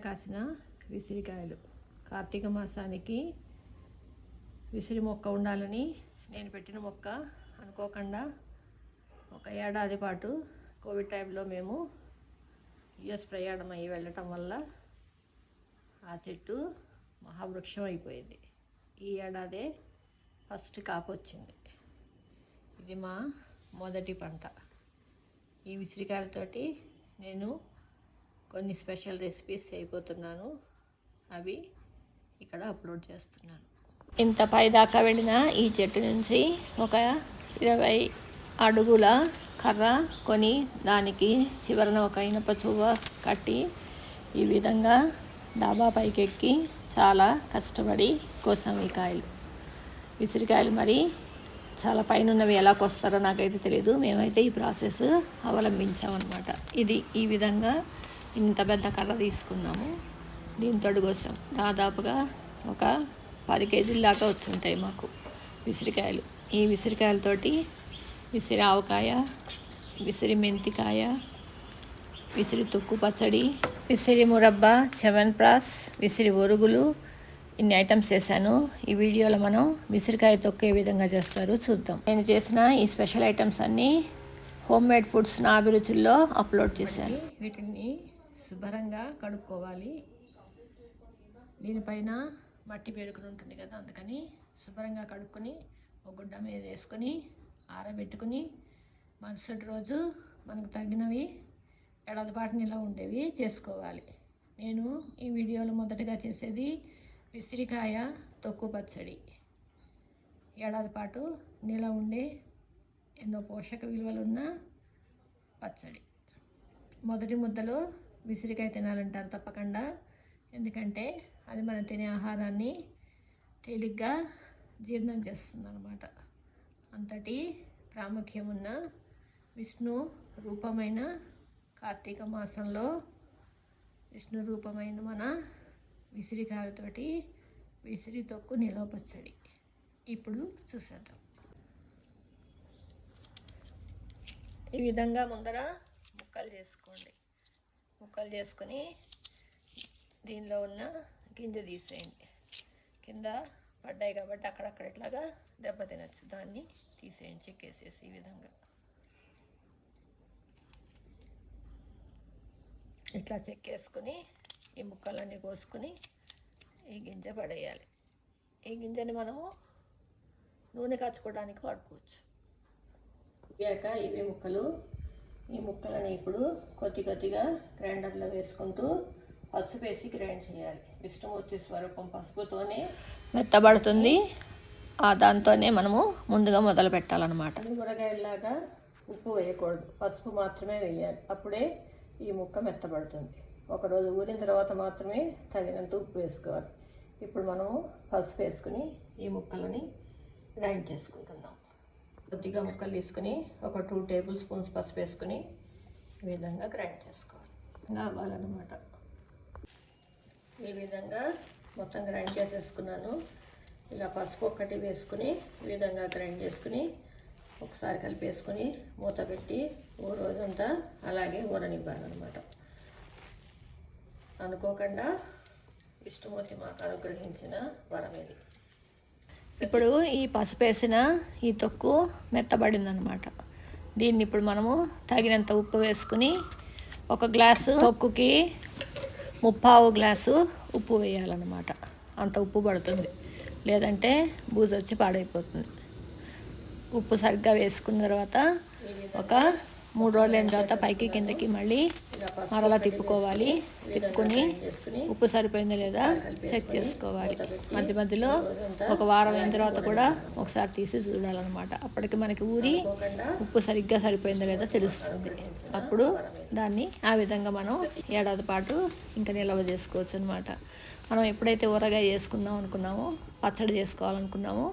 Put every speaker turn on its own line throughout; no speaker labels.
కాసిన విసిరికాయలు కార్తీక మాసానికి విసిరి మొక్క ఉండాలని నేను పెట్టిన మొక్క అనుకోకుండా ఒక ఏడాది పాటు కోవిడ్ టైంలో మేము యుఎస్ ప్రయాణం అయ్యి వెళ్ళటం వల్ల ఆ చెట్టు మహావృక్షం అయిపోయింది. ఈ ఏడాదే ఫస్ట్ కాపు వచ్చింది. ఇది మా మొదటి పంట. ఈ విసిరికాయలతోటి నేను కొన్ని స్పెషల్ రెసిపీస్ అయిపోతున్నాను. అవి ఇక్కడ అప్లోడ్ చేస్తున్నాను. ఇంత పై దాకా వెళ్ళిన ఈ చెట్టు నుంచి ఒక ఇరవై అడుగుల కర్ర కొని దానికి చివరన ఒక ఇనప చువ్వ కట్టి ఈ విధంగా డాబా పైకెక్కి చాలా కష్టపడి కోసం ఈ కాయలు. విసిరికాయలు మరి చాలా పైన ఉన్నవి ఎలా కొస్తారో నాకైతే తెలియదు మేమైతే ఈ ప్రాసెస్ అవలంబించామన్నమాట. ఇది ఈ విధంగా ఇంత పెద్ద కర్ర తీసుకున్నాము. దీంతో కోసం దాదాపుగా ఒక పది కేజీల దాకా వచ్చుంటాయి మాకు విసిరికాయలు. ఈ విసిరికాయలతోటి విసిరి ఆవకాయ విసిరి మెంతికాయ విసిరి తొక్కు పచ్చడి విసిరి మురబ్బా చెవన్ ప్రాస్ విసిరి ఒరుగులు ఇన్ని ఐటమ్స్ చేశాను. ఈ వీడియోలో మనం విసిరికాయ తొక్కు ఏ విధంగా చేస్తారు చూద్దాం. నేను చేసిన ఈ స్పెషల్ ఐటమ్స్ అన్నీ హోమ్ మేడ్ ఫుడ్స్ నా అభిరుచుల్లో అప్లోడ్ చేశాను. వీటిని శుభ్రంగా కడుక్కోవాలి. దీనిపైన మట్టి పేరుకుని ఉంటుంది కదా అందుకని శుభ్రంగా కడుక్కొని ఒక గుడ్డ మీద వేసుకొని ఆరబెట్టుకుని మరుసటి రోజు మనకు తగినవి ఏడాది పాటు నిల్వ ఉండేవి చేసుకోవాలి. నేను ఈ వీడియోలో మొదటగా చేసేది విసిరికాయ తొక్కు పచ్చడి. ఏడాది పాటు నిల్వ ఉండే ఎన్నో పోషక విలువలున్న పచ్చడి. మొదటి ముద్దలో విసిరికాయ తినాలంటారు తప్పకుండా. ఎందుకంటే అది మనం తినే ఆహారాన్ని తేలిగ్గా జీర్ణం చేస్తుంది అనమాట అంతటి ప్రాముఖ్యం ఉన్న విష్ణు రూపమైన కార్తీక మాసంలో విష్ణు రూపమైన మన విసిరికాయలతోటి విసిరి తొక్కు నిలవ పచ్చడి. ఇప్పుడు చూసేద్దాం. ఈ విధంగా ముందర ముక్కలు చేసుకోండి. ముక్కలు చేసుకొని దీనిలో ఉన్న గింజ తీసేయండి. కింద పడ్డాయి కాబట్టి అక్కడక్కడ ఇట్లాగా దెబ్బ తినచ్చు. దాన్ని తీసేయండి చెక్కేసేసి ఈ విధంగా. ఇట్లా చెక్కేసుకుని ఈ ముక్కలన్నీ కోసుకుని ఈ గింజ పడేయాలి. ఈ గింజని మనము నూనె కాచుకోవడానికి వాడుకోవచ్చు. ఇవి ముక్కలు ఈ ముక్కలని ఇప్పుడు కొద్ది కొద్దిగా గ్రైండర్లో వేసుకుంటూ పసుపు వేసి గ్రైండ్ చేయాలి. విష్ణుమూర్తి స్వరూపం పసుపుతోనే మెత్తబడుతుంది. ఆ దాంతోనే మనము ముందుగా మొదలు పెట్టాలన్నమాట. కూరగాయలాగా ఉప్పు వేయకూడదు. పసుపు మాత్రమే వేయాలి. అప్పుడే ఈ ముక్క మెత్తబడుతుంది. ఒకరోజు ఊరిన తర్వాత మాత్రమే తగినంత ఉప్పు వేసుకోవాలి. ఇప్పుడు మనము పసుపు వేసుకుని ఈ ముక్కలని గ్రైండ్ చేసుకుంటున్నాం. కొద్దిగా ముక్కలు తీసుకుని ఒక టూ టేబుల్ స్పూన్స్ పసుపు వేసుకుని ఈ విధంగా గ్రైండ్ చేసుకోవాలి. కావాలన్నమాట ఈ విధంగా మొత్తం గ్రైండ్ చేసేసుకున్నాను. ఇలా పసుపు ఒక్కటి వేసుకుని ఈ విధంగా గ్రైండ్ చేసుకుని ఒకసారి కలిపేసుకుని మూత పెట్టి ఓ రోజంతా అలాగే ఊరనివ్వాలన్నమాట. అనుకోకుండా విష్ణుమూర్తి మాకు అనుగ్రహించిన వరం ఇది. ఇప్పుడు ఈ పసుపు వేసిన ఈ తొక్కు మెత్తబడిందనమాట దీన్ని ఇప్పుడు మనము తగినంత ఉప్పు వేసుకుని ఒక గ్లాసు తొక్కుకి ముప్పావు గ్లాసు ఉప్పు వేయాలన్నమాట. అంత ఉప్పు పడుతుంది. లేదంటే బూజు వచ్చి పాడైపోతుంది. ఉప్పు సరిగ్గా వేసుకున్న తర్వాత ఒక మూడు రోజులైన తర్వాత పైకి కిందకి మళ్ళీ మరలా తిప్పుకోవాలి. తిప్పుకొని ఉప్పు సరిపోయిందా లేదా చెక్ చేసుకోవాలి. మధ్య మధ్యలో ఒక వారం అయిన తర్వాత కూడా ఒకసారి తీసి చూడాలన్నమాట. అప్పటికి మనకి ఊరి ఉప్పు సరిగ్గా సరిపోయిందా లేదా తెలుస్తుంది. అప్పుడు దాన్ని ఆ విధంగా మనం ఏడాది పాటు ఇంకా నిల్వ చేసుకోవచ్చు అనమాట మనం ఎప్పుడైతే ఊరగాయ చేసుకుందాం అనుకున్నామో పచ్చడి చేసుకోవాలనుకున్నామో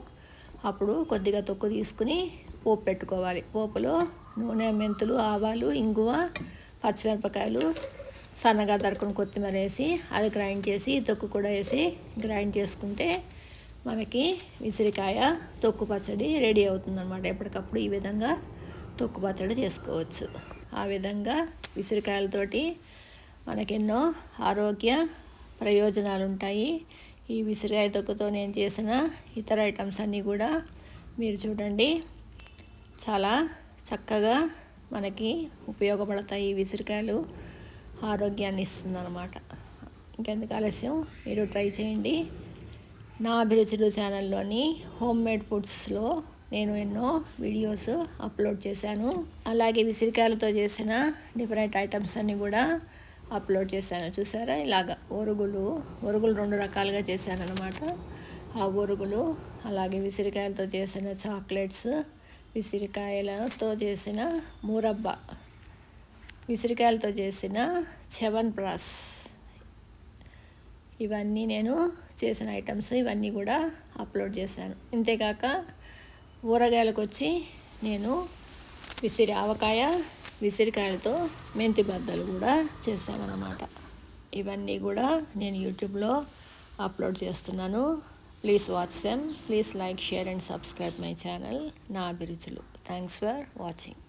అప్పుడు కొద్దిగా తొక్కు తీసుకుని పోపు పెట్టుకోవాలి. పోపులో నూనె మెంతులు ఆవాలు ఇంగువ పచ్చిమిరపకాయలు సన్నగా దరకుని కొత్తిమీర వేసి అది గ్రైండ్ చేసి తొక్కు కూడా వేసి గ్రైండ్ చేసుకుంటే మనకి విసిరికాయ తొక్కు పచ్చడి రెడీ అవుతుందన్నమాట. ఎప్పటికప్పుడు ఈ విధంగా తొక్కు పచ్చడి చేసుకోవచ్చు. ఆ విధంగా విసిరికాయలతోటి మనకెన్నో ఆరోగ్య ప్రయోజనాలు ఉంటాయి ఈ విసిరికాయ తొక్కుతో నేను చేసిన ఇతర ఐటమ్స్ అన్నీ కూడా మీరు చూడండి. చాలా చక్కగా మనకి ఉపయోగపడతాయి ఈ విసిరికాయలు. ఆరోగ్యాన్ని ఇస్తుందన్నమాట. ఇంకెందుకు ఆలస్యం? మీరు ట్రై చేయండి. నా అభిరుచులు ఛానల్లోని హోమ్ మేడ్ ఫుడ్స్లో నేను ఎన్నో వీడియోస్ అప్లోడ్ చేశాను. అలాగే విసిరికాయలతో చేసిన డిఫరెంట్ ఐటమ్స్ అన్నీ కూడా అప్లోడ్ చేశాను. చూసారా? ఇలాగ ఒరుగులు ఒరుగులు రెండు రకాలుగా చేశాను అనమాట ఆ ఒరుగులు అలాగే విసిరికాయలతో చేసిన చాక్లెట్స్ విసిరికాయలతో చేసిన మూరబ్బ విసిరికాయలతో చేసిన చెవన్ ప్రాస్ ఇవన్నీ నేను చేసిన ఐటమ్స్ ఇవన్నీ కూడా అప్లోడ్ చేశాను. ఇంతేకాక ఊరగాయలకు వచ్చి నేను విసిరి ఆవకాయ విసిరికాయలతో మెంతి బద్దలు కూడా చేశాను అన్నమాట ఇవన్నీ కూడా నేను యూట్యూబ్లో అప్లోడ్ చేస్తున్నాను. please watch them please like share and subscribe my channel నా అభిరుచులు థ్యాంక్స్ ఫర్ వాచింగ్